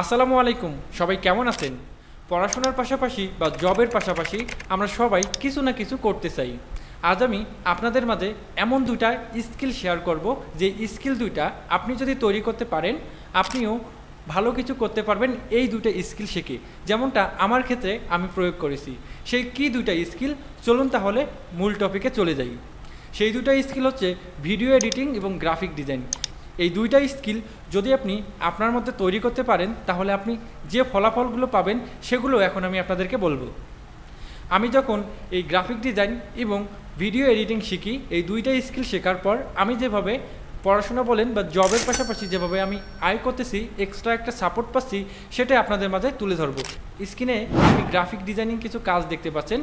আসসালামু আলাইকুম, সবাই কেমন আছেন? পড়াশোনার পাশাপাশি বা জবের পাশাপাশি আমরা সবাই কিছু না কিছু করতে চাই। আজ আমি আপনাদের মাঝে এমন দুইটা স্কিল শেয়ার করব, যে স্কিল দুইটা আপনি যদি তৈরি করতে পারেন, আপনিও ভালো কিছু করতে পারবেন এই দুইটা স্কিল শিখে। যেমনটা আমার ক্ষেত্রে আমি প্রয়োগ করেছি। সেই কি দুইটা স্কিল? চলুন তাহলে মূল টপিকে চলে যাই। সেই দুইটা স্কিল হচ্ছে ভিডিও এডিটিং এবং গ্রাফিক ডিজাইন। এই দুইটাই স্কিল যদি আপনি আপনার মধ্যে তৈরি করতে পারেন, তাহলে আপনি যে ফলাফলগুলো পাবেন, সেগুলো এখন আমি আপনাদেরকে বলব। আমি যখন এই গ্রাফিক ডিজাইন এবং ভিডিও এডিটিং শিখি, এই দুইটাই স্কিল শেখার পর আমি যেভাবে পড়াশোনা বলেন বা জবের পাশাপাশি যেভাবে আমি আয় করতেছি এক্সট্রা একটা সাপোর্ট পাচ্ছি, সেটাই আপনাদের মাঝে তুলে ধরবো। স্ক্রিনে আপনি গ্রাফিক ডিজাইনিং কিছু কাজ দেখতে পাচ্ছেন।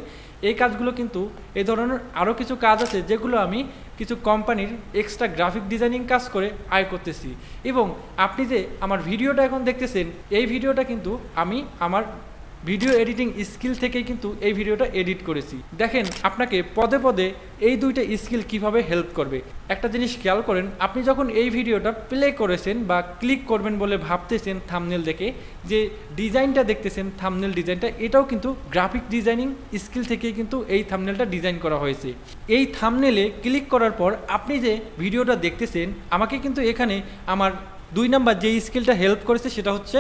এই কাজগুলো কিন্তু এ ধরনের আরও কিছু কাজ আছে যেগুলো আমি কিছু কোম্পানির এক্সট্রা গ্রাফিক ডিজাইনিং কাজ করে আয় করতেছি। এবং আপনি যে আমার ভিডিওটা এখন দেখতেছেন, এই ভিডিওটা কিন্তু আমি আমার ভিডিও এডিটিং স্কিল থেকেই কিন্তু এই ভিডিওটা এডিট করেছি। দেখেন, আপনাকে পদে পদে এই দুইটা স্কিল কীভাবে হেল্প করবে। একটা জিনিস খেয়াল করেন, আপনি যখন এই ভিডিওটা প্লে করেছেন বা ক্লিক করবেন বলে ভাবতেছেন থামনেল দেখে, যে ডিজাইনটা দেখতেছেন থামনেল ডিজাইনটা, এটাও কিন্তু গ্রাফিক ডিজাইনিং স্কিল থেকেই কিন্তু এই থামনেলটা ডিজাইন করা হয়েছে। এই থামনেলে ক্লিক করার পর আপনি যে ভিডিওটা দেখতেছেন, আমাকে কিন্তু এখানে আমার দুই নাম্বার যে স্কিলটা হেল্প করেছে সেটা হচ্ছে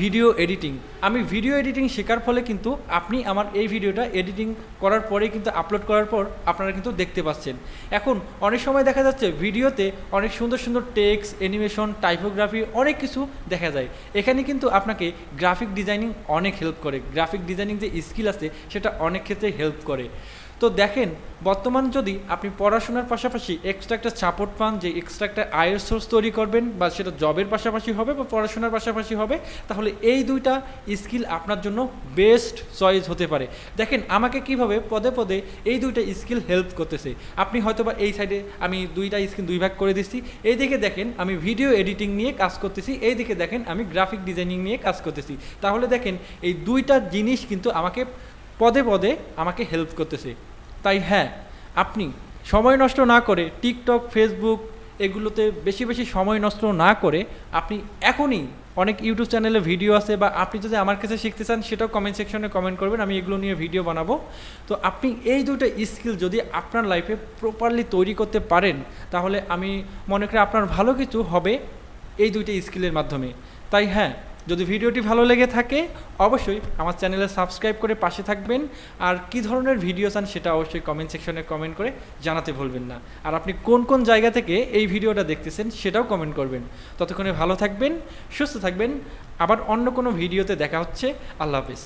ভিডিও এডিটিং আমি ভিডিও এডিটিং শেখার ফলে কিন্তু আপনি আমার এই ভিডিওটা এডিটিং করার পরে কিন্তু আপলোড করার পর আপনারা কিন্তু দেখতে পাচ্ছেন। এখন অনেক সময় দেখা যাচ্ছে ভিডিওতে অনেক সুন্দর সুন্দর টেক্স অ্যানিমেশন টাইপোগ্রাফি অনেক কিছু দেখা যায়। এখানে কিন্তু আপনাকে গ্রাফিক ডিজাইনিং অনেক হেল্প করে। গ্রাফিক ডিজাইনিং যে স্কিল আছে সেটা অনেক ক্ষেত্রে হেল্প করে। তো দেখেন, বর্তমান যদি আপনি পড়াশোনার পাশাপাশি এক্সট্রা একটা সাপোর্ট পান, যে এক্সট্রা একটা আয়ের সোর্স তৈরি করবেন বা সেটা জবের পাশাপাশি হবে বা পড়াশোনার পাশাপাশি হবে, তাহলে এই দুইটা স্কিল আপনার জন্য বেস্ট চয়েস হতে পারে। দেখেন, আমাকে কীভাবে পদে পদে এই দুইটা স্কিল হেল্প করতেছে। আপনি হয়তো বা এই সাইডে আমি দুইটা স্কিল দুই ভাগ করে দিচ্ছি এই দিকে দেখেন, আমি ভিডিও এডিটিং নিয়ে কাজ করতেছি। এই দিকে দেখেন, আমি গ্রাফিক ডিজাইনিং নিয়ে কাজ করতেছি। তাহলে দেখেন, এই দুইটা জিনিস কিন্তু আমাকে পদে পদে আমাকে হেল্প করতেছে। তাই হ্যাঁ আপনি সময় নষ্ট না করে টিকটক, ফেসবুক এগুলোতে বেশি বেশি সময় নষ্ট না করে আপনি এখনই অনেক ইউটিউব চ্যানেলে ভিডিও আছে বা আপনি যদি আমার কাছে শিখতে চান সেটাও কমেন্ট সেকশনে কমেন্ট করবেন, আমি এগুলো নিয়ে ভিডিও বানাবো। তো আপনি এই দুটো স্কিল যদি আপনার লাইফে প্রপারলি তৈরি করতে পারেন, তাহলে আমি মনে করি আপনার ভালো কিছু হবে এই দুইটা স্কিলের মাধ্যমে। তাই হ্যাঁ যদি ভিডিওটি ভালো লেগে থাকে, অবশ্যই আমার চ্যানেলে সাবস্ক্রাইব করে পাশে থাকবেন। আর কি ধরনের ভিডিও চান সেটা অবশ্যই কমেন্ট সেকশনে কমেন্ট করে জানাতে ভুলবেন না। আর আপনি কোন কোন জায়গা থেকে এই ভিডিওটা দেখতেছেন সেটাও কমেন্ট করবেন। ততক্ষণে ভালো থাকবেন, সুস্থ থাকবেন। আবার অন্য কোনো ভিডিওতে দেখা হচ্ছে। আল্লাহ হাফিজ।